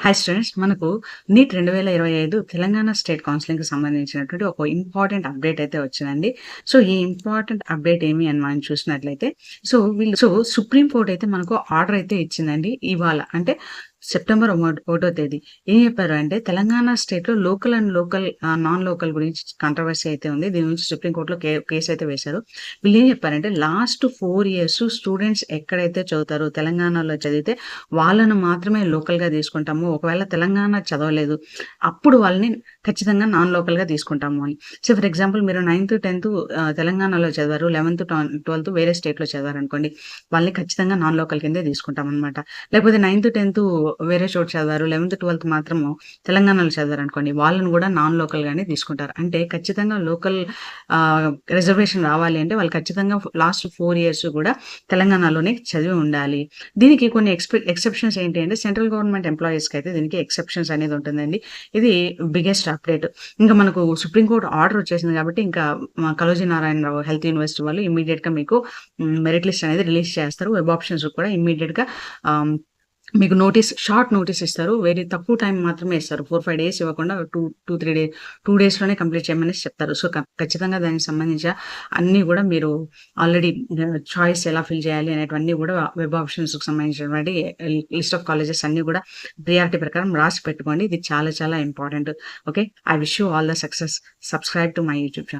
Hi students మనకు neat రెండు వేల ఇరవై ఐదు తెలంగాణ స్టేట్ కౌన్సిలింగ్కి సంబంధించినటువంటి ఒక ఇంపార్టెంట్ అప్డేట్ అయితే వచ్చిందండి. సో ఈ ఇంపార్టెంట్ అప్డేట్ ఏమి అని మనం చూసినట్లయితే సో వీళ్ళు సో సుప్రీం కోర్ట్ అయితే మనకు ఆర్డర్ అయితే ఇచ్చిందండి. ఇవాళ అంటే సెప్టెంబర్ ఒకటో తేదీ. ఏం చెప్పారు అంటే తెలంగాణ స్టేట్లో local and local non local గురించి కంట్రవర్సీ అయితే ఉంది. దీని గురించి సుప్రీంకోర్టులో కే కేసు అయితే వేశారు. వీళ్ళు ఏం చెప్పారంటే లాస్ట్ ఫోర్ ఇయర్స్ స్టూడెంట్స్ ఎక్కడైతే చదువుతారో తెలంగాణలో చదివితే వాళ్ళను మాత్రమే లోకల్గా తీసుకుంటాము. ఒకవేళ తెలంగాణ చదవలేదు అప్పుడు వాళ్ళని ఖచ్చితంగా నాన్ లోకల్గా తీసుకుంటాము అని. సో ఫర్ ఎగ్జాంపుల్ మీరు నైన్త్ టెన్త్ తెలంగాణలో చదివారు లెవెన్త్ ట్వెల్త్ వేరే స్టేట్లో చదివారు అనుకోండి వాళ్ళని ఖచ్చితంగా నాన్ లోకల్ కిందే తీసుకుంటాం అనమాట లేకపోతే నైన్త్ టెన్త్ వేరే చోటు చదివారు లెవెన్త్ ట్వెల్త్ మాత్రము తెలంగాణలో చదివారు అనుకోండి వాళ్ళని కూడా నాన్ లోకల్ గానే తీసుకుంటారు. అంటే ఖచ్చితంగా లోకల్ రిజర్వేషన్ రావాలి అంటే వాళ్ళు ఖచ్చితంగా లాస్ట్ ఫోర్ ఇయర్స్ కూడా తెలంగాణలోనే చదివి ఉండాలి. దీనికి కొన్ని ఎక్స్పె ఎక్సెప్షన్స్ ఏంటి అంటే సెంట్రల్ గవర్నమెంట్ ఎంప్లాయీస్కి అయితే దీనికి ఎక్సెప్షన్స్ అనేది ఉంటుందండి. ఇది బిగ్గెస్ట్ అప్డేట్ ఇంకా మనకు సుప్రీంకోర్టు ఆర్డర్ వచ్చేసింది కాబట్టి ఇంకా కలోజీ నారాయణరావు హెల్త్ యూనివర్సిటీ వాళ్ళు ఇమీడియట్గా మీకు మెరిట్ లిస్ట్ అనేది రిలీజ్ చేస్తారు. వెబ్ ఆప్షన్స్ కూడా ఇమీడియట్గా మీకు నోటీస్ షార్ట్ నోటీస్ ఇస్తారు. వెరీ తక్కువ టైం మాత్రమే ఇస్తారు. ఫోర్ ఫైవ్ డేస్ ఇవ్వకుండా two two three day two డేస్లోనే కంప్లీట్ చేయమని చెప్తారు. సో ఖచ్చితంగా దానికి సంబంధించిన అన్నీ కూడా మీరు ఆల్రెడీ చాయిస్ ఎలా ఫిల్ చేయాలి అనేటివన్నీ కూడా వెబ్ ఆప్షన్స్కి సంబంధించినటువంటి లిస్ట్ ఆఫ్ కాలేజెస్ అన్నీ కూడా ప్రియారిటీ ప్రకారం రాసి పెట్టుకోండి. ఇది చాలా చాలా important okay I wish you all the success subscribe to my YouTube channel